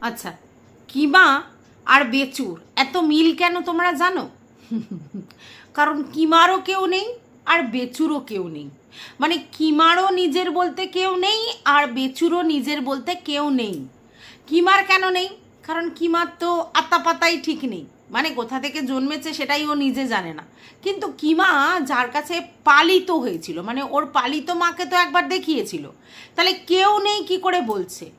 আচ্ছা কিমা আর বেচুর, এত মিল কেন তোমরা জানো? কারণ কিমারও কেউ নেই আর বেচুরও কেউ নেই। মানে কিমারও নিজের বলতে কেউ নেই আর বেচুরও নিজের বলতে কেউ নেই। কিমার কেন নেই? কারণ কিমার তো আত্মাপাতাই ঠিক নেই। মানে কোথা থেকে জন্মেছে সেটাই ও নিজে জানে না। কিন্তু কিমা যার কাছে পালিত হয়েছিল মানে ওর পালিত মাকে তো একবার দেখিয়েছিল। তাহলে কেউ নেই কি করে বলছে?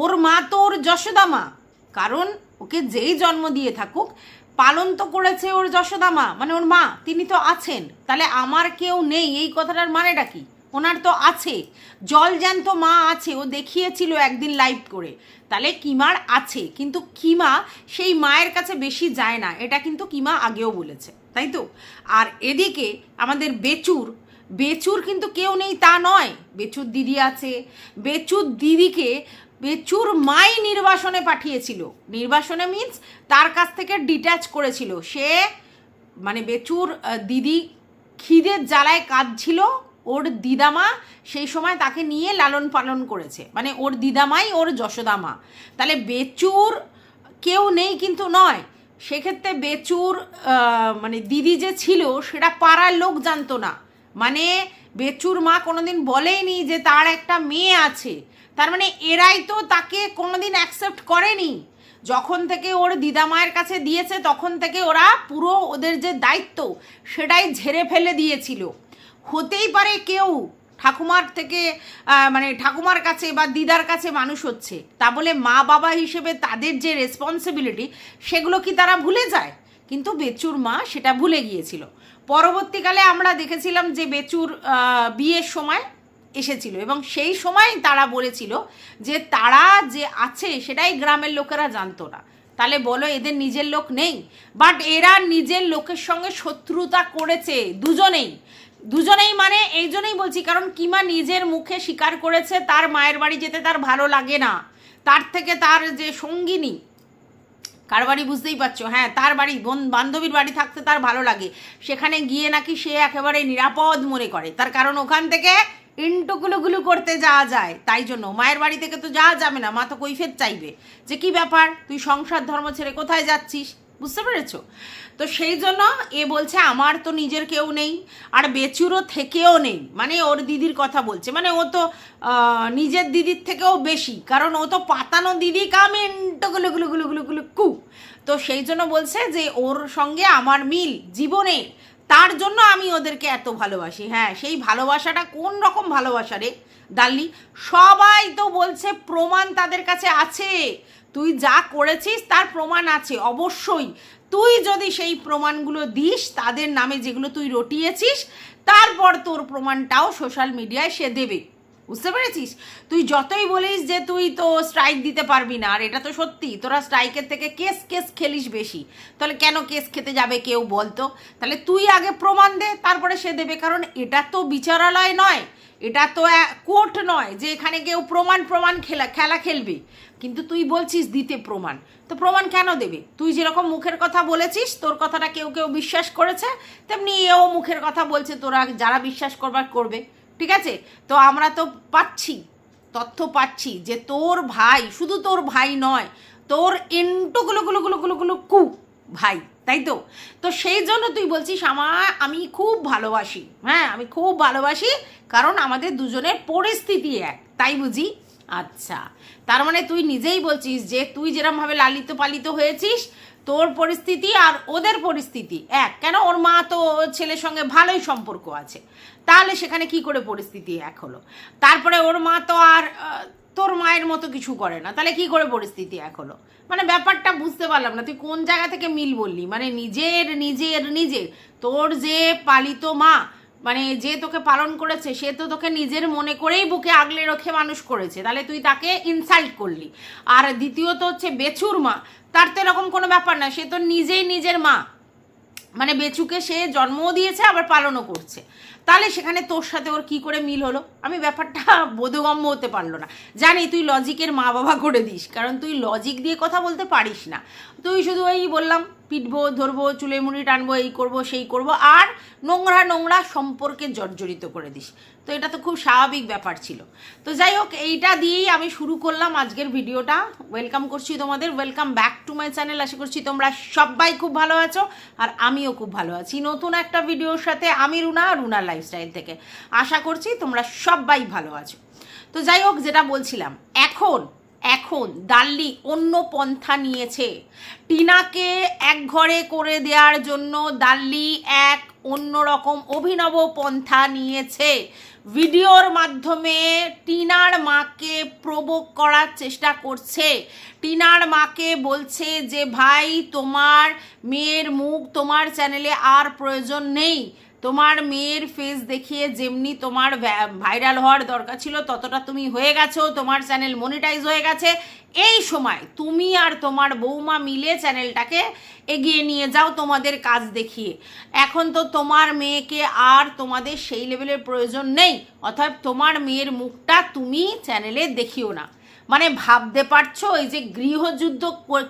ওর মা তো ওর যশোদা মা। কারণ ওকে যেই জন্ম দিয়ে থাকুক, পালন তো করেছে ওর যশোদা মা মানে ওর মা, তিনি তো আছেন। তাহলে আমার কেউ নেই, এই কথাটার মানেটা কি? ওনার তো আছে। জল জ্যান্ত মা আছে, ও দেখিয়েছিল একদিন লাইভ করে। তাহলে কিমার আছে, কিন্তু কিমা সেই মায়ের কাছে বেশি যায় না। এটা কিন্তু কিমা আগেও বলেছে, তাই তো? আর এদিকে আমাদের বেচুর বেচুর কিন্তু কেউ নেই তা নয়। বেচুর দিদি আছে। বেচুর দিদিকে বেচুর মাই নির্বাসনে পাঠিয়েছিল। নির্বাসনে মিন্স তার কাছ থেকে ডিট্যাচ করেছিল। সে মানে বেচুর দিদি খিদের জ্বালায় কাঁদছিল। ওর দিদামা সেই সময় তাকে নিয়ে লালন পালন করেছে। মানে ওর দিদামাই ওর যশোদামা। তাহলে বেচুর কেউ নেই কিন্তু নয়। সেক্ষেত্রে বেচুর মানে দিদি যে ছিল, সেটা পাড়ার লোক জানতো না। মানে বেচুর মা কোনোদিন বলেইনি যে তার একটা মেয়ে আছে। তার মানে এরাই তো তাকে কোনোদিন অ্যাকসেপ্ট করেনি। যখন থেকে ওর দিদামায়ের কাছে দিয়েছে, তখন থেকে ওরা পুরো ওদের যে দায়িত্ব, সেটাই ঝেড়ে ফেলে দিয়েছিল। হতেই পারে কেউ ঠাকুমার থেকে মানে ঠাকুমার কাছে বা দিদার কাছে মানুষ হচ্ছে। তা বলে মা বাবা হিসেবে তাদের যে রেসপন্সিবিলিটি সেগুলো কি তারা ভুলে যায়? কিন্তু বেচুর মা সেটা ভুলে গিয়েছিল। পরবর্তীকালে আমরা দেখেছিলাম যে বেচুর বিয়ের সময় এসেছিল এবং সেই সময় তারা বলেছিল যে তারা যে আছে সেটাই গ্রামের লোকেরা জানতো না। তাহলে বলো এদের নিজের লোক নেই? বাট এরা নিজের লোকের সঙ্গে শত্রুতা করেছে দুজনেই। দুজনেই মানে এই জন্যই বলছি, কারণ কিমা নিজের মুখে স্বীকার করেছে তার মায়ের বাড়ি যেতে তার ভালো লাগে না। তার থেকে তার যে সঙ্গিনী কার বাড়ি বুঝতেই পারছ হ্যাঁ তার বাড়ি, বোন, বান্ধবীর বাড়ি থাকতে তার ভালো লাগে। সেখানে গিয়ে নাকি সে একেবারে নিরাপদ মনে করে। তার কারণ ওখান থেকে ইন্টুগুলোগুলো করতে যাওয়া যায়, তাই জন্য। মায়ের বাড়ি থেকে তো যাওয়া যাবে না, মা তো কৈফের চাইবে। যে কি ব্যাপার? তুই সংসার ধর্ম ছেড়ে কোথায় যাচ্ছিস? বুঝতে পেরেছ? তো সেই জন্য এ বলছে, আমার তো নিজের কেউ নেই, আর বেচুরও থেকেও নেই। মানে ওর দিদির কথা বলছে। মানে ও তো নিজের দিদির থেকেও বেশি, কারণ ও তো পাতানো দিদি কামেন্টগুলো গুলো গুলো গুলো গুলো কু। তো সেই জন্য বলছে যে, ওর সঙ্গে আমার মিল জীবনে তার জন্য আমি ওদেরকে এত ভালোবাসি। হ্যাঁ সেই ভালোবাসাটা কোন রকম ভালোবাসা রে? দাল্লি সবাই তো বলছে প্রমাণ তাদের কাছে আছে। তুই যা করেছিস তার প্রমাণ আছে, অবশ্যই। তুই যদি সেই প্রমাণগুলো দিস, তাদের নামে যেগুলো তুই রটিয়েছিস, তারপর তোর প্রমাণটাও সোশ্যাল মিডিয়ায় সে দেবে। বুঝতে পেরেছিস? তুই যতই বলিস যে তুই তো স্ট্রাইক দিতে পারবি না, আর এটা তো সত্যি, তোরা স্ট্রাইকের থেকে কেস কেস খেলিস বেশি। তাহলে কেন কেস খেতে যাবে কেউ বলতো তাহলে তুই আগে প্রমাণ দে, তারপরে সে দেবে, কারণ এটা তো বিচারালয় নয়, এটা তো কোর্ট নয় যে এখানে কেউ প্রমাণ প্রমাণ খেলা খেলা খেলবে। কিন্তু তুই বলছিস দিতে প্রমাণ, তো প্রমাণ কেন দেবে? তুই যেরকম মুখের কথা বলেছিস, তোর কথাটা কেউ কেউ বিশ্বাস করেছে, তেমনি এও মুখের কথা বলছে, তোরা যারা বিশ্বাস করবার করবে। ঠিক আছে? তো আমরা তো পাচ্ছি, তথ্য পাচ্ছি যে তোর ভাই, শুধু তোর ভাই নয়, তোর ইন্টুগুলো গুলো গুলো গুলো গুলো কু ভাই, তাই তো? তো সেই জন্য তুই বলছিস আমার আমি খুব ভালোবাসি হ্যাঁ আমি খুব ভালোবাসি, কারণ আমাদের দুজনের পরিস্থিতি এক, তাই বুঝি? আচ্ছা তার মানে তুই নিজেই বলছিস যে তুই যেরমভাবে লালিত পালিত হয়েছিস তোর পরিস্থিতি আর ওদের পরিস্থিতি এক। কেন? ওর মা তো ছেলের সঙ্গে ভালোই সম্পর্ক আছে। তাহলে সেখানে কি করে পরিস্থিতি এক হলো? তারপরে ওর মা তো আর তোর মায়ের মতো কিছু করে না। তাহলে কি করে পরিস্থিতি এক হলো? মানে ব্যাপারটা বুঝতে পারলাম না। তুই কোন জায়গা থেকে মিল বললি? মানে নিজের নিজের নিজের। তোর যে পালিত মা মানে যে তোকে পালন করেছে, সে তো তোকে নিজের মনে করেই বুকে আগলে রেখে মানুষ করেছে। তাহলে তুই তাকে ইনসাল্ট করলি। আর দ্বিতীয়ত হচ্ছে বেছুর মা। তার তো এরকম কোনো ব্যাপার না, সে তো নিজেই নিজের মা। মানে বেচুকে সে জন্মও দিয়েছে, আবার পালনও করছে। তাহলে সেখানে তোর সাথে ওর কি করে মিল হলো? আমি ব্যাপারটা বোধগম্য হতে পারল না। জানি তুই লজিকের মা বাবা করে দিস, কারণ তুই লজিক দিয়ে কথা বলতে পারিস না। তুই শুধু ওই বললাম, পিটবো, ধরবো চুলে মুড়ি টানবো, এই করব, সেই করব, আর নোংরা নোংরা সম্পর্কে জর্জরিত করে দিস। তো এটা তো খুব স্বাভাবিক ব্যাপার ছিল। তো যাই হোক, এইটা দিয়েই আমি শুরু করলাম আজকের ভিডিওটা। ওয়েলকাম করছি তোমাদের welcome back to my channel আশা করছি তোমরা সবাই খুব ভালো আছো আর আমিও খুব ভালো আছি। নতুন একটা ভিডিওর সাথে আমি রুনা রুনা লাইফস্টাইল থেকে। আশা করছি তোমরা সবাই ভালো আছো। তো যাই হোক, যেটা বলছিলাম, এখন এখন দাল্লি অন্য পন্থা নিয়েছে। টিনাকে এক ঘরে করে দেওয়ার জন্য দাল্লি এক অন্যরকম অভিনব পন্থা নিয়েছে। ভিডিওর মাধ্যমে টিনার মাকে প্রবোক করার চেষ্টা করছে। টিনার মাকে বলছে যে, ভাই, তোমার মেয়ের মুখ তোমার চ্যানেলে আর প্রয়োজন নেই। তোমার মেয়ের ফেস দেখিয়ে যেমনি তোমার ভাইরাল হওয়ার দরকার ছিল, ততটা তুমি হয়ে গেছো, তোমার চ্যানেল মনিটাইজ হয়ে গেছে। এই সময় তুমি আর তোমার বৌমা মিলে চ্যানেলটাকে এগিয়ে নিয়ে যাও, তোমাদের কাজ দেখিয়ে। এখন তো তোমার মেয়েকে আর তোমাদের সেই লেভেলের প্রয়োজন নেই অর্থাৎ তোমার মেয়ের মুখটা তুমি চ্যানেলে দেখিও না। মানে ভাবতে পারছ এই যে গৃহযুদ্ধ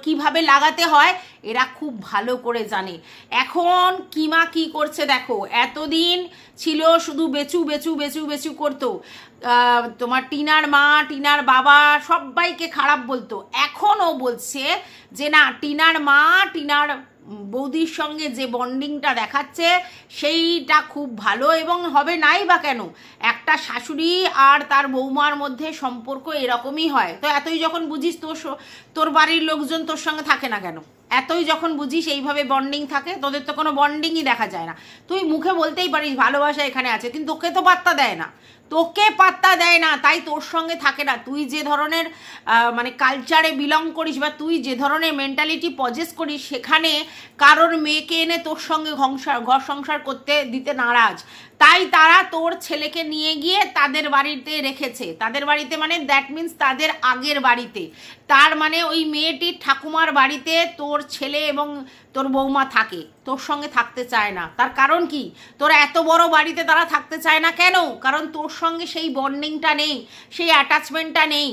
কীভাবে লাগাতে হয়? এরা খুব ভালো করে জানে। এখন কিমা কি করছে দেখো, এতদিন ছিল শুধু বেচু বেচু বেচু বেচু করতো। তোমার টিনার মা, টিনার বাবা সবাইকে খারাপ বলতো। এখনও বলছে যে না, টিনার মা, টিনার বৌদির সঙ্গে যে বন্ডিংটা দেখাচ্ছে, সেইটা খুব ভালো এবং হবে নাই বা কেন? একটা শাশুড়ি আর তার বৌমার মধ্যে সম্পর্ক এরকমই হয়। তো এতই যখন বুঝিস তোর তোর বাড়ির লোকজন তোর সঙ্গে থাকে না কেন? এতই যখন বুঝিস এইভাবে বন্ডিং থাকে, তোদের তো কোনো বন্ডিংই দেখা যায় না। তুই মুখে বলতেই পারিস ভালোবাসা এখানে আছে, কিন্তু তোকে তো পাত্তা দেয় না। তোকে পাত্তা দেয় না, তাই তোর সঙ্গে থাকে না। তুই যে ধরনের মানে কালচারে বিলং করিস বা তুই যে ধরনের মেন্টালিটি পজেস করিস, সেখানে কারোর মেয়েকে এনে তোর সঙ্গে সংসার ঘর সংসার করতে দিতে নারাজ। তাই তারা তোর ছেলেকে নিয়ে গিয়ে তাদের বাড়িতে রেখেছে। তাদের বাড়িতে মানে দ্যাট মিন্স তাদের আগের বাড়িতে। তার মানে ওই মেয়েটির ঠাকুমার বাড়িতে তোর ছেলে এবং তোর বৌমা থাকে, তোর সঙ্গে থাকতে চায় না। তার কারণ কি? তোর এত বড় বাড়িতে তারা থাকতে চায় না কেন? কারণ তোর সঙ্গে সেই বন্ডিংটা নেই, সেই অ্যাটাচমেন্টটা নেই।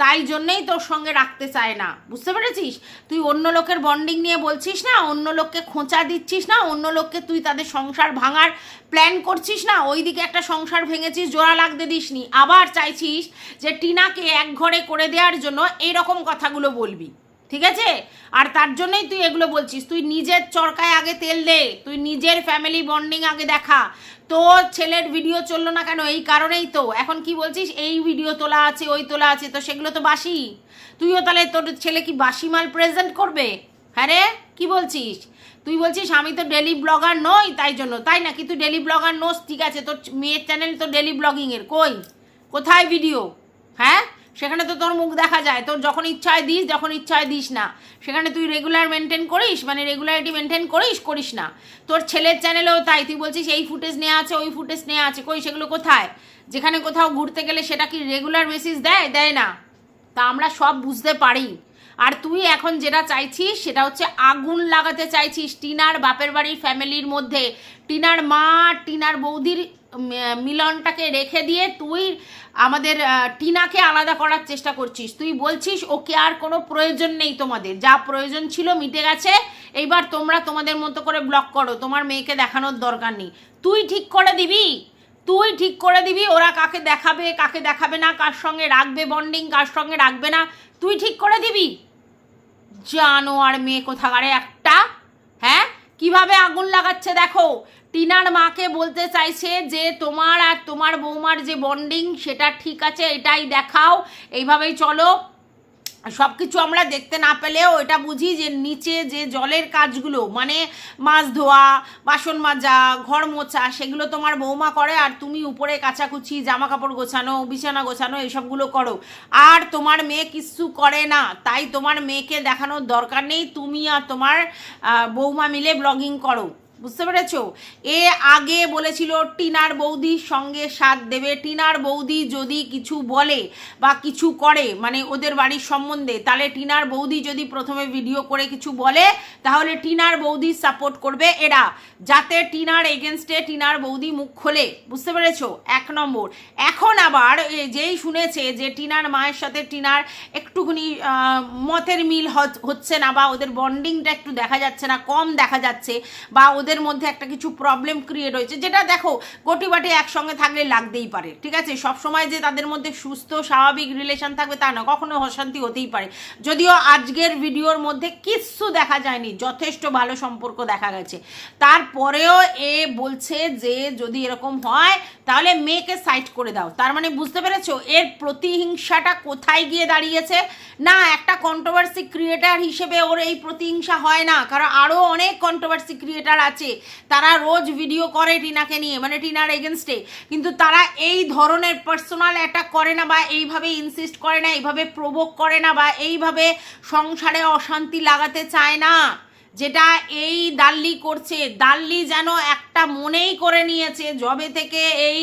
তাই জন্যেই তোর সঙ্গে রাখতে চায় না। বুঝতে পেরেছিস? তুই অন্য লোকের বন্ডিং নিয়ে বলছিস না, অন্য লোককে খোঁচা দিচ্ছিস না, অন্য লোককে তুই তাদের সংসার ভাঙার প্ল্যান করছিস না, ওইদিকে একটা সংসার ভেঙেছিস, জোড়া লাগতে দিসনি। আবার চাইছিস যে টিনাকে এক ঘরে করে দেওয়ার জন্য এইরকম কথাগুলো বলবি। ঠিক আছে? আর তার জন্যই তুই এগুলো বলছিস। তুই নিজের চরকায় আগে তেল দে। তুই নিজের ফ্যামিলি বন্ডিং আগে দেখা। তোর ছেলের ভিডিও চলল না কেন? এই কারণেই তো। এখন কি বলছিস? এই ভিডিও তোলা আছে, ওই তোলা আছে, তো সেগুলো তো বাসি। তুইও তাহলে তোর ছেলে কি বাসি মাল প্রেজেন্ট করবে? হ্যাঁ রে? কি বলছিস? তুই বলছিস, আমি তো ডেলি ব্লগার নই তাই জন্য। তাই না কি তুই ডেলি ব্লগার নোস, ঠিক আছে। তোর মেয়ের চ্যানেল তো ডেলি ব্লগিংয়ের কই? কোথায় ভিডিও হ্যাঁ? সেখানে তো তোর মুখ দেখা যায়। তোর যখন ইচ্ছায় দিস, যখন ইচ্ছায় দিস না। সেখানে তুই রেগুলার মেনটেন করিস? মানে রেগুলারিটি মেনটেন করিস? করিস না। তোর ছেলের চ্যানেলেও তাই। তুই বলছিস, এই ফুটেজ নেওয়া আছে, ওই ফুটেজ নেওয়া আছে। কই, সেগুলো কোথায়? যেখানে কোথাও ঘুরতে গেলে সেটা কি রেগুলার বেসিস দেয়? দেয় না। তা আমরা সব বুঝতে পারি। আর তুই এখন যেটা চাইছিস, সেটা হচ্ছে আগুন লাগাতে চাইছিস টিনার বাপের বাড়ির ফ্যামিলির মধ্যে। টিনার মা, টিনার বৌদির মিলনটাকে রেখে দিয়ে তুই আমাদের টিনাকে আলাদা করার চেষ্টা করছিস। তুই বলছিস, ওকে আর কোনো প্রয়োজন নেই তোমাদের। যা প্রয়োজন ছিল মিটে গেছে। এইবার তোমরা তোমাদের মতো করে ব্লক করো। তোমার মেয়েকে দেখানোর দরকার নেই। তুই ঠিক করে দিবি? তুই ঠিক করে দিবি? ওরা কাকে দেখাবে কাকে দেখাবে না, কার সঙ্গে রাখবে বন্ডিং কার সঙ্গে রাখবে না? তুই ঠিক করে দিবি? জানো আর মেয়ে কোথাকারে একটা হ্যাঁ? কীভাবে আগুন লাগাচ্ছে দেখো। টিনার মাকে বলতে চাইছে যে, তোমার আর তোমার বৌমার যে বন্ডিং সেটা ঠিক আছে, এটাই দেখাও। এইভাবেই চলো। সব কিছু আমরা দেখতে না পেলেও এটা বুঝি যে নিচে যে জলের কাজগুলো মানে মাছ ধোয়া, বাসন মাজা, ঘর মোছা, সেগুলো তোমার বৌমা করে আর তুমি উপরে কাচাকুচি জামা কাপড় গোছানো, বিছানা গোছানো, এসবগুলো করো। আর তোমার মেয়ে কিচ্ছু করে না, তাই তোমার মেয়েকে দেখানোর দরকার নেই। তুমি আর তোমার বৌমা মিলে ব্লগিং করো। বুঝতে পেরেছ? এ আগে বলেছিল, টিনার বৌদির সঙ্গে সাথ দেবে। টিনার বৌদি যদি কিছু বলে বা কিছু করে মানে ওদের বাড়ির সম্বন্ধে, তাহলে টিনার বৌদি যদি প্রথমে ভিডিও করে কিছু বলে, তাহলে টিনার বৌদি সাপোর্ট করবে এরা। যাতে টিনার এগেনস্টে টিনার বৌদি মুখ খোলে। বুঝতে পেরেছ? এক নম্বর। এখন আবার যেই শুনেছে যে টিনার মায়ের সাথে টিনার একটুখানি মতের মিল হচ্ছে না বা ওদের বন্ডিংটা একটু দেখা যাচ্ছে না, কম দেখা যাচ্ছে বা ওদের মধ্যে একটা কিছু প্রবলেম ক্রিয়েট হয়েছে, যেটা দেখো কোটি বাটি একসঙ্গে থাকলে লাগতেই পারে, ঠিক আছে? সব সময় যে তাদের মধ্যে সুস্থ, স্বাভাবিক রিলেশন থাকবে তা না, কখনো অশান্তি হতেই পারে। যদিও আজকের ভিডিওর মধ্যে কিচ্ছু দেখা যায়নি, যথেষ্ট ভালো সম্পর্ক দেখা গেছে। তারপরেও এ বলছে যে যদি এরকম হয়, তাহলে মেয়েকে সাইড করে দাও। তার মানে বুঝতে পেরেছ? এর প্রতিহিংসাটা কোথায় গিয়ে দাঁড়িয়েছে? না, একটা কন্ট্রোভার্সি ক্রিয়েটার হিসেবে ওর এই প্রতিহিংসা হয় না, কারণ আরও অনেক কন্ট্রোভার্সি ক্রিয়েটার আছে। তারা রোজ ভিডিও করে টিনাকে নিয়ে মানে টিনার এগেনস্টে কিন্তু তারা এই ধরনের পার্সোনাল অ্যাটাক করে না বা এইভাবে ইনসিস্ট করে না, এইভাবে প্রভোগ করে না বা এইভাবে সংসারে অশান্তি লাগাতে চায় না। যেটা এই দাল্লি করছে। দাল্লি যেন একটা মনেই করে নিয়েছে জবে থেকে এই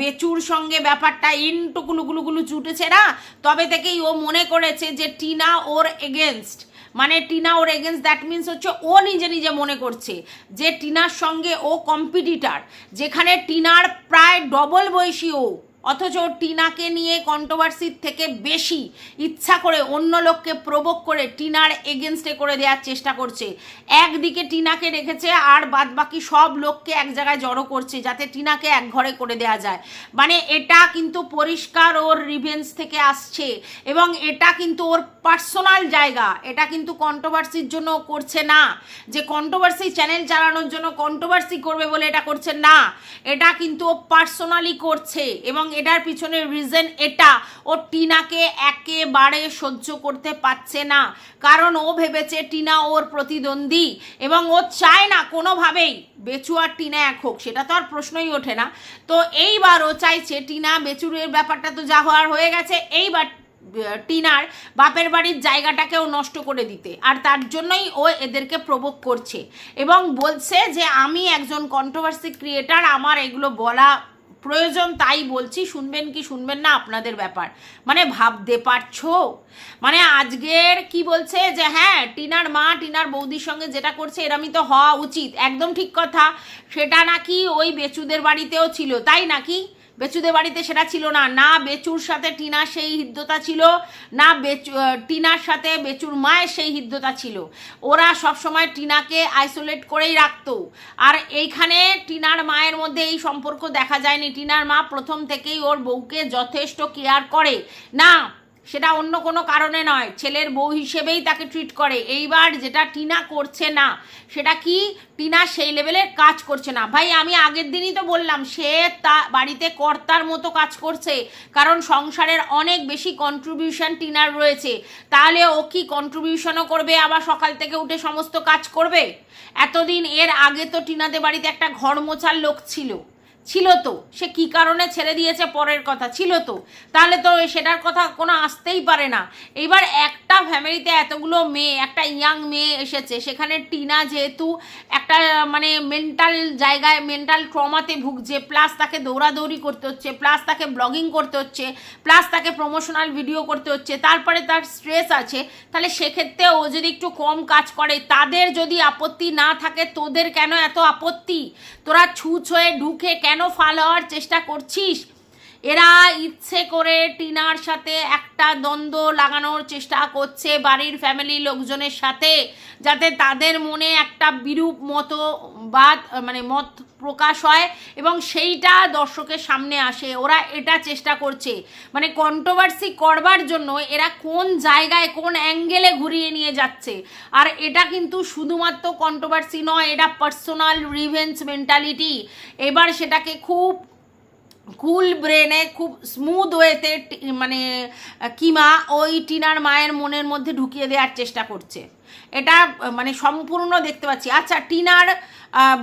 বেচুর সঙ্গে ব্যাপারটা ইনটুকুলুকুলুকুলু চুটেছে না, তবে থেকেই ও মনে করেছে যে টিনা ওর এগেনস্ট মানে টিনা ওর এগেনস্ট দ্যাট মিন্স হচ্ছে ও নিজে নিজে মনে করছে যে টিনার সঙ্গে ও কম্পিটিটার যেখানে টিনার প্রায় ডবল বয়সী ও। অথচ টিনাকে নিয়ে কন্ট্রোভার্সির থেকে বেশি ইচ্ছা করে অন্য লোককে প্রবোক করে টিনার এগেনস্টে করে দেওয়ার চেষ্টা করছে। একদিকে টিনাকে রেখেছে আর বাদবাকি সব লোককে এক জায়গায় জড়ো করছে যাতে টিনাকে এক ঘরে করে দেওয়া যায়। মানে এটা কিন্তু পরিষ্কার ওর রিভেন্স থেকে আসছে এবং এটা কিন্তু ওর পার্সোনাল জায়গা। এটা কিন্তু কন্ট্রোভার্সির জন্য করছে না। যে কন্ট্রোভার্সি চ্যানেল চালানোর জন্য কন্ট্রোভার্সি করবে বলে এটা করছে না। এটা কিন্তু ও পার্সোনালি করছে এবং এটার পিছনের রিজন এটা। ও টিনাকে একেবারে সহ্য করতে পারছে না। কারণ ও ভেবেছে টিনা ওর প্রতিদ্বন্দ্বী এবং ও চায় না কোনোভাবেই বেচু আর টিনা এক হোক, সেটা তো আর প্রশ্নই ওঠে না। তো এইবার ও চাইছে টিনা বেচুরের ব্যাপারটা তো যা হওয়ার হয়ে গেছে, এইবার টিনার বাপের বাড়ির জায়গাটাকেও নষ্ট করে দিতে। আর তার জন্যই ও এদেরকে প্রভোগ করছে এবং বলছে যে, আমি একজন কন্ট্রোভার্সি ক্রিয়েটার আমার এগুলো বলা প্রয়োজন তাই বলছি, শুনবেন কি শুনবেন না, আপনাদের ব্যাপার। মানে ভাবতে পারছ? মানে আজকের কি বলছে যে হ্যাঁ টিনার মা, টিনার বৌদির সঙ্গে যেটা করছে, এরমই তো হওয়া উচিত। একদম ঠিক কথা। সেটা নাকি ওই বেচুদের বাড়িতেও ছিল, তাই নাকি? বেচুদের বাড়িতে সেটা ছিল না। না বেচুর সাথে টিনার সেই হৃদ্যতা ছিল, না বেচু টিনার সাথে বেচুর মায়ের সেই হৃদ্যতা ছিল। ওরা সব সময় টিনাকে আইসোলেট করেই রাখত। আর এইখানে টিনার মায়ের মধ্যে এই সম্পর্ক দেখা যায়নি। টিনার মা প্রথম থেকেই ওর বউকে যথেষ্ট কেয়ার করে। না সেটা অন্য কোনো কারণে নয়। ছেলের বউ হিসেবেই তাকে ট্রিট করে। এইবার যেটা টিনা করছে না, সেটা কি টিনা সেই লেভেলের কাজ করছে না। ভাই, আমি আগের দিনই তো বললাম, সে তা বাড়িতে কর্তার মতো কাজ করছে, কারণ সংসারের অনেক বেশি কন্ট্রিবিউশন টিনার রয়েছে। তাহলে ও কি কন্ট্রিবিউশনও করবে, আবার সকাল থেকে উঠে সমস্ত কাজ করবে? এতদিন এর আগে তো টিনাদের বাড়িতে একটা ঘর মোছার লোক ছিল। ছিল তো। সে কি কারণে ছেড়ে দিয়েছে পরের কথা? ছিল তো। তাহলে তো সেটার কথা কোনো আসতেই পারে না। এবার একটা ফ্যামিলিতে এতগুলো মেয়ে, একটা ইয়াং মেয়ে এসেছে। সেখানে টিনা যেহেতু একটা মানে মেন্টাল জায়গায় মেন্টাল ট্রমাতে ভুগছে প্লাস তাকে দৌড়াদৌড়ি করতে হচ্ছে প্লাস তাকে ব্লগিং করতে হচ্ছে প্লাস তাকে প্রমোশনাল ভিডিও করতে হচ্ছে, তারপরে তার স্ট্রেস আছে, তাহলে সেক্ষেত্রে ও যদি একটু কম কাজ করে, তাদের যদি আপত্তি না থাকে, তোদের কেন এত আপত্তি? তোরা ছুঁচ হয়ে ঢুকে কেন ফাল হওয়ার চেষ্টা করছিস? এরা ইচ্ছে করে টিনার সাথে একটা দ্বন্দ্ব লাগানোর চেষ্টা করছে বাড়ির ফ্যামিলি লোকজনের সাথে, যাতে তাদের মনে একটা বিরূপ মতো বাদ মানে মত প্রকাশ হয় এবং সেইটা দর্শকের সামনে আসে, ওরা এটা চেষ্টা করছে। মানে কন্ট্রোভার্সি করবার জন্য এরা কোন জায়গায় কোন অ্যাঙ্গেলে ঘুরিয়ে নিয়ে যাচ্ছে। আর এটা কিন্তু শুধুমাত্র কন্ট্রোভার্সি নয়, এটা পার্সোনাল রিভেঞ্জ মেন্টালিটি এবার সেটাকে খুব কুল ব্রেনে খুব স্মুথ ওয়েতে মানে কিমা ওই টিনার মায়ের মনের মধ্যে ঢুকিয়ে দেওয়ার চেষ্টা করছে। এটা মানে সম্পূর্ণ দেখতে পাচ্ছি। আচ্ছা টিনার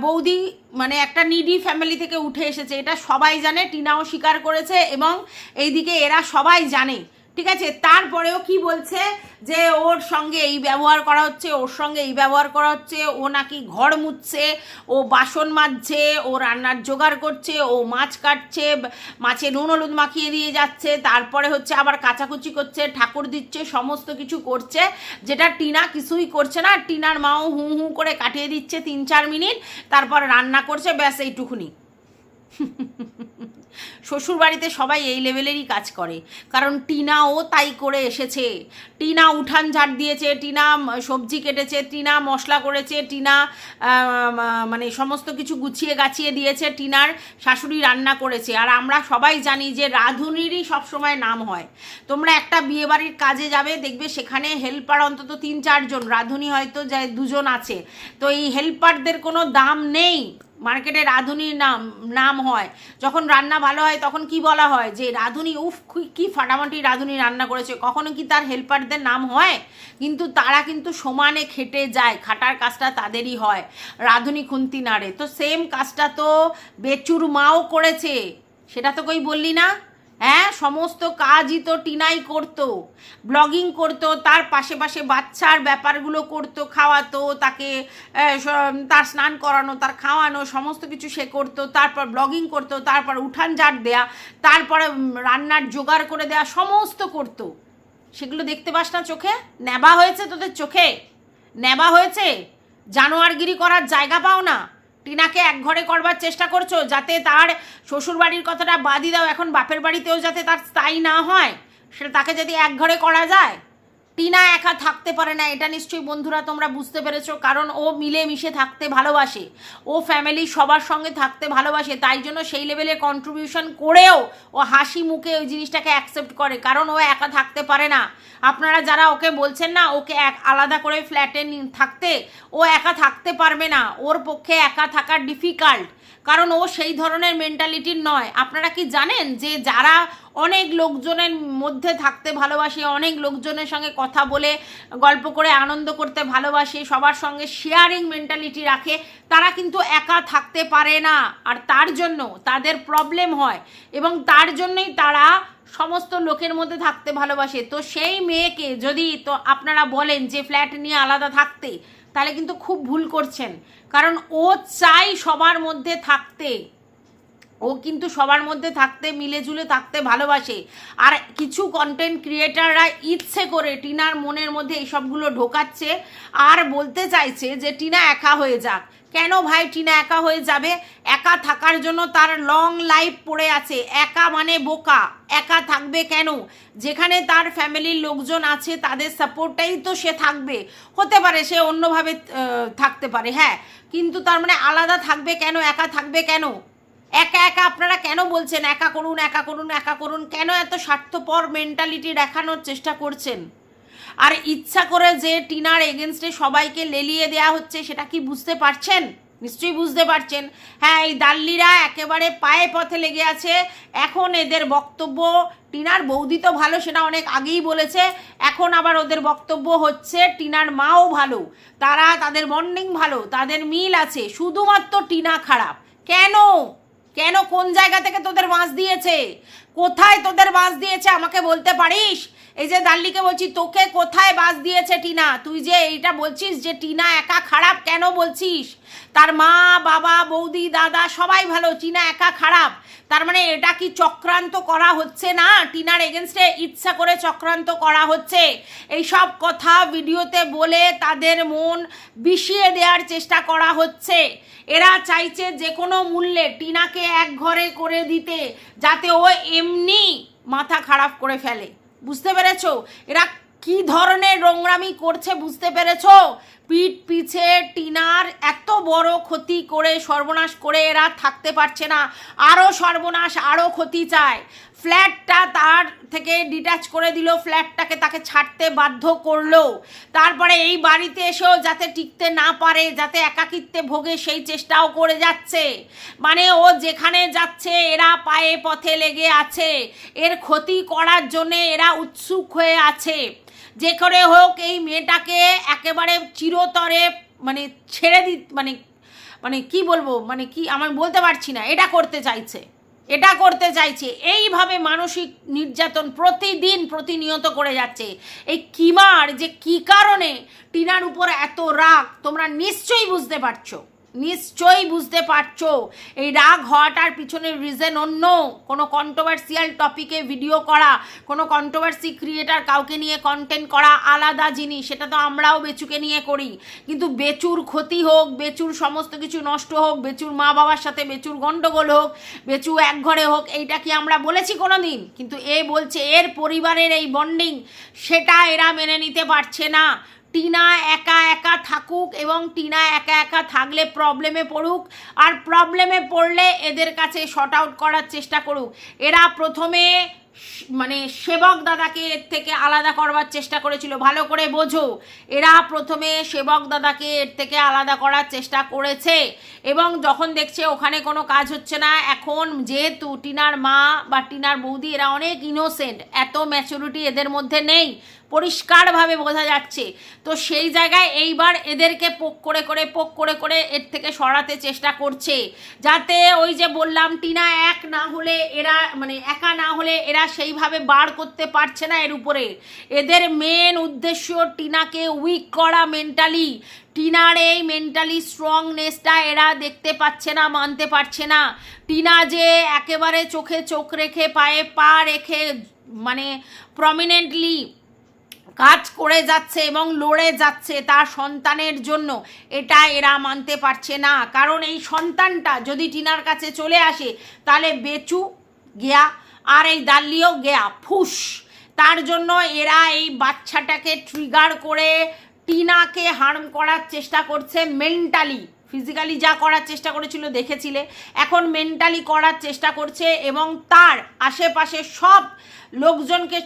বৌদি মানে একটা নিডি ফ্যামিলি থেকে উঠে এসেছে। এটা সবাই জানে, টিনাও স্বীকার করেছে এবং এইদিকে এরা সবাই জানে। ঠিক আছে? তারপরেও কি বলছে যে ওর সঙ্গে এই ব্যবহার করা হচ্ছে, ওর সঙ্গে এই ব্যবহার করা হচ্ছে, ও নাকি ঘর মুছছে, ও বাসন মাজছে, ও রান্নার জোগাড় করছে, ও মাছ কাটছে, মাছে নুন হলুদ মাখিয়ে দিয়ে যাচ্ছে, তারপরে হচ্ছে আবার কাচাকুচি করছে, ঠাকুর দিচ্ছে, সমস্ত কিছু করছে, যেটা টিনা কিছুই করছে না। টিনার মাও হু হু করে কাটিয়ে দিচ্ছে তিন চার মিনিট, তারপর রান্না করছে, ব্যাস এইটুকুনি। শ্বশুর বাড়িতে সবাই এই লেভেলেরই কাজ করে। কারণ টিনাও তাই করে এসেছে। টিনা উঠান ঝাড় দিয়েছে, টিনা সবজি কেটেছে, টিনা মশলা করেছে, টিনা মানে সমস্ত কিছু গুছিয়ে গাছিয়ে দিয়েছে, টিনার শাশুড়ি রান্না করেছে। আর আমরা সবাই জানি যে রাঁধুনিরই সবসময় নাম হয়। তোমরা একটা বিয়েবাড়ির কাজে যাবে, দেখবে সেখানে হেল্পার অন্তত তিন চারজন। রাঁধুনি হয়তো যা দুজন আছে। তো এই হেল্পারদের কোনো দাম নেই। মার্কেটে রাঁধুনির নাম নাম হয়। যখন রান্না ভালো হয়, তখন কি বলা হয়? যে রাঁধুনি, উফ, কি- ফাটামাটি রাঁধুনি রান্না করেছে। কখনো কি তার হেল্পারদের নাম হয়? কিন্তু তারা কিন্তু সমানে খেটে যায়। খাটার কাজটা তাদেরই হয়। রাঁধুনি খুন্তি নাড়ে। তো সেম কাজটা তো বেচুর মাও করেছে। সেটা তো কই বললি না? হ্যাঁ সমস্ত কাজই তো টিনাই করতো, ব্লগিং করতো, তার পাশে পাশে বাচ্চার ব্যাপারগুলো করতো, খাওয়াতো, তাকে তার স্নান করানো, তার খাওয়ানো, সমস্ত কিছু সে করতো, তারপর ব্লগিং করতো, তারপর উঠান ঝাড় দেয়া, তারপরে রান্নার জোগাড় করে দেয়া, সমস্ত করতো। সেগুলো দেখতে পাস না চোখে? নেবা হয়েছে তোদের চোখে? নেবা হয়েছে? জানোয়ারগিরি করার জায়গা পাও না? টিনাকে এক ঘরে করবার চেষ্টা করছ যাতে তার শ্বশুর বাড়ির কথাটা বাদই দাও, এখন বাপের বাড়িতেও যাতে তার স্থায়ী না হয়? সেটা তাকে যদি এক ঘরে করা যায়? টিনা একা থাকতে পারে না, এটা নিশ্চয়ই বন্ধুরা তোমরা বুঝতে পেরেছ, কারণ ও মিলে মিশে থাকতে ভালোবাসে। ও ফ্যামিলি সবার সঙ্গে থাকতে ভালোবাসে, তাই জন্য সেই লেভেলে কন্ট্রিবিউশন করেও ও হাসি মুখে ওই জিনিসটাকে অ্যাকসেপ্ট করে, কারণ ও একা থাকতে পারে না। আপনারা যারা ওকে বলছেন না, ওকে এক আলাদা করে ফ্ল্যাটে থাকতে, ও একা থাকতে পারবে না, ওর পক্ষে একা থাকা ডিফিকাল্ট কারণ ও সেই ধরনের মেন্টালিটির নয়। আপনারা কি জানেন যে যারা অনেক লোকজনের মধ্যে থাকতে ভালোবাসে, অনেক লোকজনের সঙ্গে কথা বলে, গল্প করে আনন্দ করতে ভালোবাসে, সবার সঙ্গে শেয়ারিং মেন্টালিটি রাখে, তারা কিন্তু একা থাকতে পারে না। আর তার জন্য তাদের প্রবলেম হয় এবং তার জন্যই তারা সমস্ত লোকের মধ্যে থাকতে ভালোবাসে। তো সেই মেয়েকে যদি তো আপনারা বলেন যে ফ্ল্যাট নিয়ে আলাদা থাকতে তাহলে কিন্তু খুব ভুল করছেন। কারণ ও চাই সবার মধ্যে থাকতে। ও কিন্তু সবার মধ্যে থাকতে, মিলেজুলে থাকতে ভালোবাসে। আর কিছু কন্টেন্ট ক্রিয়েটাররা ইচ্ছে করে টিনার মনের মধ্যে এইসবগুলো ঢোকাচ্ছে আর বলতে চাইছে যে, টিনা একা হয়ে যাক। কেন ভাই? টিনা একা হয়ে যাবে? একা থাকার জন্য তার লং লাইফ পড়ে আছে। একা মানে বোকা। একা থাকবে কেন? যেখানে তার ফ্যামিলির লোকজন আছে, তাদের সাপোর্টটাই তো সে থাকবে। হতে পারে সে অন্যভাবে থাকতে পারে হ্যাঁ। কিন্তু তার মানে আলাদা থাকবে কেন? একা থাকবে কেন? একা একা আপনারা কেন বলছেন? একা করুন একা করুন একা করুন। কেন এত স্বার্থপর মেন্টালিটি দেখানোর চেষ্টা করছেন? আর ইচ্ছা করে যে টিনার এগেনস্টে সবাইকে লেলিয়ে দেয়া হচ্ছে, সেটা কি বুঝতে পারছেন? নিশ্চয়ই বুঝতে পারছেন। হ্যাঁ এই দাল্লিরা একেবারে পায়ে পথে লেগে আছে। এখন এদের বক্তব্য, টিনার বৌদি তো ভালো, সেটা অনেক আগেই বলেছে। এখন আবার ওদের বক্তব্য হচ্ছে, টিনার মাও ভালো, তারা তাদের বন্ডিং ভালো, তাদের মিল আছে। শুধুমাত্র টিনা খারাপ। কেন? কেন কোন জায়গা থেকে তোদের বাঁশ দিয়েছে? কোথায় তোদের বাঁশ দিয়েছে? আমাকে বলতে পারিস? এই যে দাল্লিকে বলছি, তোকে কোথায় বাস দিয়েছে টিনা? তুই যে এইটা বলছিস যে টিনা একা খারাপ কেন বলছিস? তার মা, বাবা, বৌদি, দাদা সবাই ভালো, টিনা একা খারাপ। তার মানে এটা কি চক্রান্ত করা হচ্ছে না? টিনার এগেনস্টে ইচ্ছা করে চক্রান্ত করা হচ্ছে। এই সব কথা ভিডিওতে বলে তাদের মন বিষিয়ে দেওয়ার চেষ্টা করা হচ্ছে। এরা চাইছে যে কোনো মূল্যে টিনাকে এক ঘরে করে দিতে, যাতে ও এমনি মাথা খারাপ করে ফেলে। বুঝতে পেরেছ? এরা কি ধরনের নোংরামি করছে বুঝতে পেরেছ? পিঠ পিছে টিনার এত বড় ক্ষতি করে সর্বনাশ করে এরা থাকতে পারছে না। আরও সর্বনাশ আরও ক্ষতি চায়। ফ্ল্যাটটা তার থেকে ডিট্যাচ করে দিল, ফ্ল্যাটটাকে তাকে ছাড়তে বাধ্য করল। তারপরে এই বাড়িতে এসেও যাতে টিকতে না পারে, যাতে একাকিত্বে ভোগে, সেই চেষ্টাও করে যাচ্ছে। মানে ও যেখানে যাচ্ছে, এরা পায়ে পথে লেগে আছে। এর ক্ষতি করার জন্যে এরা উৎসুক হয়ে আছে। যে করে হোক এই মেয়েটাকে একেবারে চিরতরে মানে ছেড়ে দি মানে মানে কি বলব মানে কি আমি বলতে পারছি না, এটা করতে চাইছে। এটা করতে চাইছে। এইভাবে মানসিক নির্যাতন প্রতিদিন প্রতিনিয়ত করে যাচ্ছে। এই কিমার যে কি কারণে টিনার উপর এত রাগ, তোমরা নিশ্চয়ই বুঝতে পারছ। নিশ্চয়ই বুঝতে পারছ। এই রাগ হওয়াটার পিছনের রিজন অন্য। কোনো কন্ট্রোভার্সিয়াল টপিকে ভিডিও করা, কোনো কন্ট্রোভার্সি ক্রিয়েটার কাউকে নিয়ে কন্টেন্ট করা আলাদা জিনিস, সেটা তো আমরাও বেচুকে নিয়ে করি। কিন্তু বেচুর ক্ষতি হোক, বেচুর সমস্ত কিছু নষ্ট হোক, বেচুর মা বাবার সাথে বেচুর গণ্ডগোল হোক, বেচু এক ঘরে হোক, এইটা কি আমরা বলেছি কোনো দিন কিন্তু এ বলছে, এর পরিবারের এই বন্ডিং সেটা এরা মেনে নিতে পারছে না। টিনা একা একা থাকুক এবং টিনা একা একা থাকলে প্রবলেমে পড়ুক, আর প্রবলেমে পড়লে এদের কাছে শর্ট আউট করার চেষ্টা করুক। এরা প্রথমে মানে সেবক দাদাকে এর থেকে আলাদা করবার চেষ্টা করেছিল। ভালো করে বোঝো, এরা প্রথমে সেবক দাদাকে এর থেকে আলাদা করার চেষ্টা করেছে এবং যখন দেখছে ওখানে কোনো কাজ হচ্ছে না, এখন যেহেতু টিনার মা বা টিনার বৌদি এরা অনেক ইনোসেন্ট এত ম্যাচুরিটি এদের মধ্যে নেই, পরিষ্কারভাবে বোঝা যাচ্ছে। তো সেই জায়গায় এইবার এদেরকে পোক করে করে, পোক করে করে এর থেকে সরাতে চেষ্টা করছে। যাতে ওই যে বললাম, টিনা এক না হলে এরা মানে একা না হলে এরা সেইভাবে বার করতে পারছে না এর উপরে। এদের মেন উদ্দেশ্য টিনাকে উইক করা মেন্টালি টিনার এই মেন্টালি স্ট্রংনেসটা এরা দেখতে পাচ্ছে না, মানতে পারছে না। টিনা যে একেবারে চোখে চোখ রেখে, পায়ে পা রেখে মানে প্রমিনেন্টলি কাজ করে যাচ্ছে এবং লড়ে যাচ্ছে তার সন্তানের জন্য, এটা এরা মানতে পারছে না। কারণ এই সন্তানটা যদি টিনার কাছে চলে আসে, তাহলে বেচু গেয়া আর এই দালিও গেয়া, ফুস। তার জন্য এরা এই বাচ্চাটাকে ট্রিগার করে টিনাকে হার্ম করার চেষ্টা করছে মেন্টালি ফিজিক্যালি যা করার চেষ্টা করেছিল, দেখেছিলে। এখন মেন্টালি করার চেষ্টা করছে এবং তার আশেপাশে সব লোকজনকে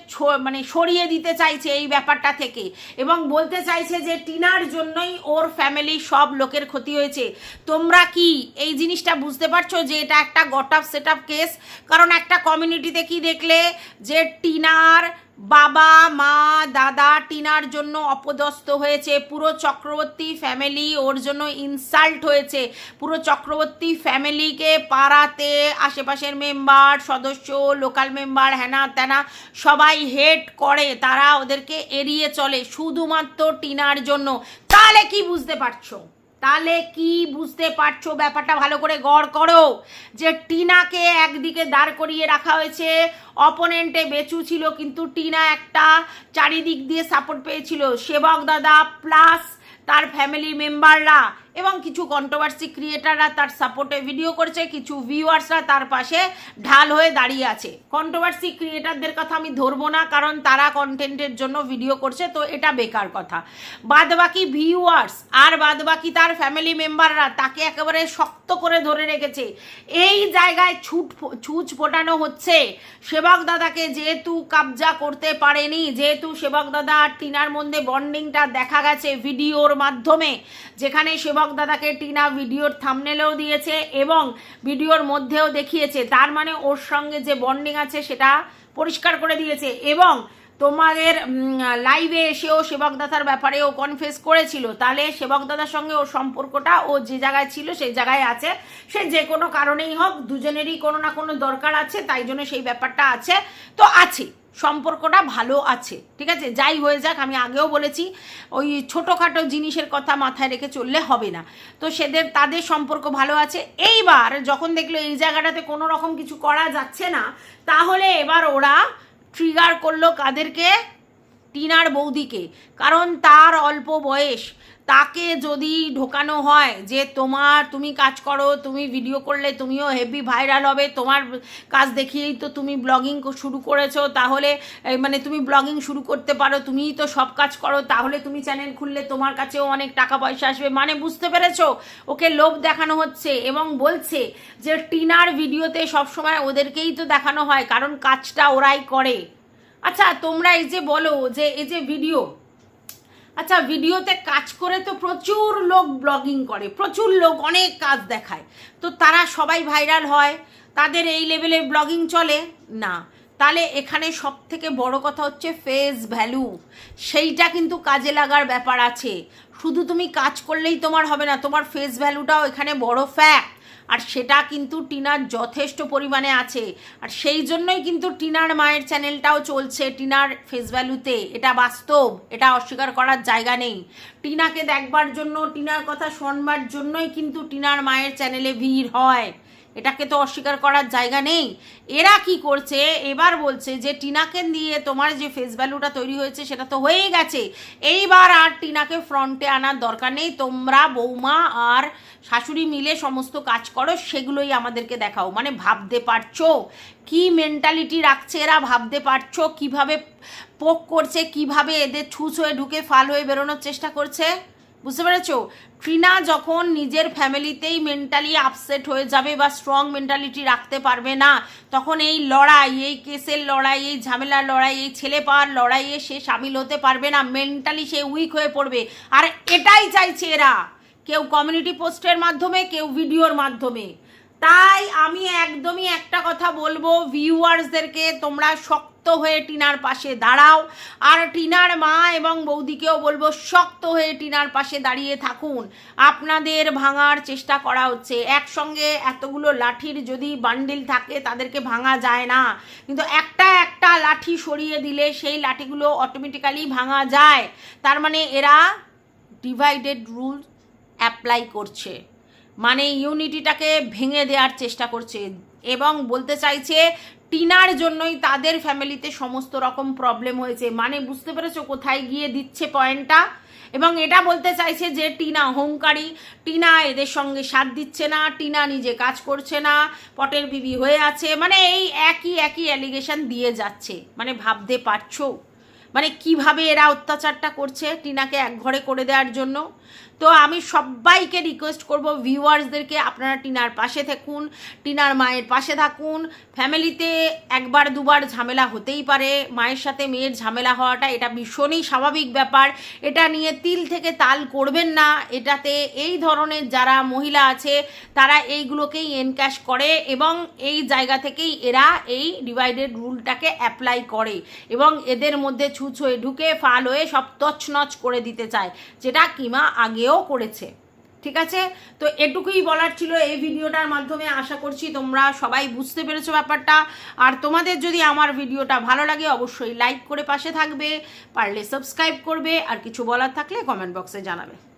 মানে সরিয়ে দিতে চাইছে এই ব্যাপারটা থেকে। এবং বলতে চাইছে যে, টিনার জন্যই ওর ফ্যামিলি সব লোকের ক্ষতি হয়েছে। তোমরা কি এই জিনিসটা বুঝতে পারছ যে, এটা একটা গট আপ সেট কেস? কারণ একটা কমিউনিটিতে কি দেখলে যে, টিনার বাবা, মা, দাদা, টিনার জন্য অপদস্থ হয়েছে। পুরো চক্রবর্তী ফ্যামিলি ওর জন্য ইনসাল্ট হয়েছে। পুরো চক্রবর্তী ফ্যামিলিকে পাড়াতে আশেপাশের মেম্বার সদস্য লোকাল মেম্বার হ্যানা ত্যানা সবাই হেট করে। তারা ওদেরকে এড়িয়ে চলে শুধুমাত্র টিনার জন্য। তাহলে কি বুঝতে পারছ? তাহলে কি বুঝতে পারছ? ব্যাপারটা ভালো করে গড় করো। যে টিনাকে একদিকে দাঁড় করিয়ে রাখা হয়েছে অপোনেন্টে বেচু ছিল, কিন্তু টিনা একটা চারিদিক দিয়ে সাপোর্ট পেয়েছিল। সেবক দাদা প্লাস তার ফ্যামিলি মেম্বাররা এবং কিছু কন্ট্রোভার্সি ক্রিয়েটাররা তার সাপোর্টে ভিডিও করছে, কিছু ভিউয়ার্সরা তার পাশে ঢাল হয়ে দাঁড়িয়ে আছে। কন্ট্রোভার্সি ক্রিয়েটারদের কথা আমি ধরবো না, কারণ তারা কন্টেন্টের জন্য ভিডিও করছে, তো এটা বেকার কথা। বাদবাকি ভিউয়ার্স আর বাদবাকি তার ফ্যামিলি মেম্বাররা তাকে একেবারে শক্ত করে ধরে রেখেছে। এই জায়গায় ছুট ছুঁচ ফোটানো হচ্ছে। সেবক দাদাকে যেহেতু কাবজা করতে পারেনি, যেহেতু সেবক দাদা আর টিনার মধ্যে বন্ডিংটা দেখা গেছে ভিডিওর মাধ্যমে, যেখানে সেবক দাদাকে টিনা ভিডিওর থামনেলেও দিয়েছে এবং ভিডিওর মধ্যেও দেখিয়েছে। তার মানে ওর সঙ্গে যে বন্ডিং আছে সেটা পরিষ্কার করে দিয়েছে এবং তোমাদের লাইভে এসেও সেবক দাদার ও কনফেস করেছিল। তাহলে সেবক দাদার সঙ্গে ওর সম্পর্কটা ও যে জায়গায় ছিল সেই জায়গায় আছে। সে যে কোনো কারণেই হোক, দুজনেরই কোনো না কোনো দরকার আছে, তাই জন্য সেই ব্যাপারটা আছে। তো আছে। সম্পর্কটা ভালো আছে, ঠিক আছে? যাই হয়ে যাক, আমি আগেও বলেছি, ওই ছোটোখাটো জিনিসের কথা মাথায় রেখে চললে হবে না। তো সেদের, তাদের সম্পর্ক ভালো আছে। এইবার যখন দেখল এই জায়গাটাতে কোনো রকম কিছু করা যাচ্ছে না, তাহলে এবার ওরা ট্রিগার করল কাদেরকে? টিনার বৌদিকে। কারণ তার অল্প বয়স। তাকে যদি ঢোকানো হয় যে তোমার তুমি কাজ করো, তুমি ভিডিও করলে তুমিও হেভি ভাইরাল হবে, তোমার কাজ দেখিয়েই তো তুমি ব্লগিং শুরু করেছ, তাহলে মানে তুমি ব্লগিং শুরু করতে পারো, তুমিই তো সব কাজ করো, তাহলে তুমি চ্যানেল খুললে তোমার কাছেও অনেক টাকা পয়সা আসবে। মানে বুঝতে পেরেছ? ওকে লোভ দেখানো হচ্ছে এবং বলছে যে টিনার ভিডিওতে সবসময় ওদেরকেই তো দেখানো হয়, কারণ কাজটা ওরাই করে। আচ্ছা তোমরা এই যে বলো যে এই যে ভিডিও আচ্ছা ভিডিওতে কাজ করে তো প্রচুর লোক ব্লগিং করে, প্রচুর লোক, অনেক কাজ দেখায়। তো তারা সবাই ভাইরাল হয়, তাদের এই লেভেলের ব্লগিং চলে? না। তাহলে এখানে সব থেকে বড় কথা হচ্ছে ফেস ভ্যালু সেইটা কিন্তু কাজে লাগার ব্যাপার আছে। শুধু তুমি কাজ করলেই তোমার হবে না, তোমার ফেস ভ্যালুটাও এখানে বড় ফ্যাক্ট আর সেটা কিন্তু টিনার যথেষ্ট পরিমাণে আছে। আর সেই জন্যই কিন্তু টিনার মায়ের চ্যানেলটাও চলছে, টিনার ফেস ভ্যালুতে এটা বাস্তব, এটা অস্বীকার করার জায়গা নেই। টিনাকে দেখবার জন্য, টিনার কথা শোনবার জন্যই কিন্তু টিনার মায়ের চ্যানেলে ভিড় হয়। এটাকে তো অস্বীকার করার জায়গা নেই। এরা কি করছে? এবার বলছে যে, টিনাকে দিয়ে তোমার যে ফেস ভ্যালুটা তৈরি হয়েছে, সেটা তো হয়েই গেছে। এইবার আর টিনাকে ফ্রন্টে আনার দরকার নেই। তোমরা বৌমা আর শাশুড়ি মিলে সমস্ত কাজ করো, সেগুলোই আমাদেরকে দেখাও। মানে ভাবতে পারছ? কি মেন্টালিটি রাখছে এরা? ভাবতে পারছ? কীভাবে পোক করছে? কীভাবে এদের ছুঁচ হয়ে ঢুকে, ফাল হয়ে বেরোনোর চেষ্টা করছে? বুঝতে পেরেছ? ট্রিনা যখন নিজের ফ্যামিলিতেই মেন্টালি আপসেট হয়ে যাবে বা স্ট্রং মেন্টালিটি রাখতে পারবে না, তখন এই লড়াই, এই কেসের লড়াই, এই ঝামেলার লড়াই, এই ছেলে পাওয়ার লড়াইয়ে সে সামিল হতে পারবে না মেন্টালি সে উইক হয়ে পড়বে। আর এটাই চাইছে এরা। কেউ কমিউনিটি পোস্টের মাধ্যমে, কেউ ভিডিওর মাধ্যমে। তাই আমি একদমই একটা কথা বলব ভিউয়ার্সদেরকে তোমরা শক্ত হয়ে টিনার পাশে দাঁড়াও। আর টিনার মা এবং বৌদিকেও বলব, শক্ত হয়ে টিনার পাশে দাঁড়িয়ে থাকুন। আপনাদের ভাঙার চেষ্টা করা হচ্ছে। একসঙ্গে এতগুলো লাঠির যদি বান্ডিল থাকে, তাদেরকে ভাঙা যায় না। কিন্তু একটা একটা লাঠি সরিয়ে দিলে সেই লাঠিগুলো অটোমেটিক্যালি ভাঙা যায়। তার মানে এরা ডিভাইডেড রুল অ্যাপ্লাই করছে। মানে ইউনিটিটাকে ভেঙে দেওয়ার চেষ্টা করছে। এবং বলতে চাইছে টিনার জন্যই তাদের ফ্যামিলিতে সমস্ত রকম প্রবলেম হয়েছে। মানে বুঝতে পেরেছ কোথায় গিয়ে দিচ্ছে পয়েন্টটা এবং এটা বলতে চাইছে যে টিনা অহংকারী। টিনা এদের সঙ্গে সাথ দিচ্ছে না, টিনা নিজে কাজ করছে না, পটের বিবি হয়ে আছে। মানে এই একই একই অ্যালিগেশন দিয়ে যাচ্ছে। মানে ভাবতে পারছ? মানে কীভাবে এরা অত্যাচারটা করছে টিনাকে এক ঘরে করে দেওয়ার জন্য। তো আমি সবাইকে রিকোয়েস্ট করব ভিউয়ার্সদেরকে আপনারা টিনার পাশে থাকুন, টিনার মায়ের পাশে থাকুন। ফ্যামিলিতে একবার দুবার ঝামেলা হতেই পারে, মায়ের সাথে মেয়ের ঝামেলা হওয়াটা এটা ভীষণই স্বাভাবিক ব্যাপার। এটা নিয়ে তিল থেকে তাল করবেন না, এটাতে এই ধরনের যারা মহিলা আছে, তারা এইগুলোকেই এনক্যাশ করে এবং এই জায়গা থেকেই এরা এই ডিভাইডেড রুলটাকে অ্যাপ্লাই করে এবং এদের মধ্যে ছুঁচ হয়ে ঢুকে, ফাল হয়ে সব তছনছ করে দিতে চায়, যেটা কিমা আগেও করেছে। ঠিক আছে? তো এটুকুই বলার ছিল এই ভিডিওটার মাধ্যমে। আশা করছি তোমরা সবাই বুঝতে পেরেছ ব্যাপারটা। আর তোমাদের যদি আমার ভিডিওটা ভালো লাগে, অবশ্যই লাইক করে পাশে থাকবে, পারলে সাবস্ক্রাইব করবে, আর কিছু বলার থাকলে কমেন্ট বক্সে জানাবে।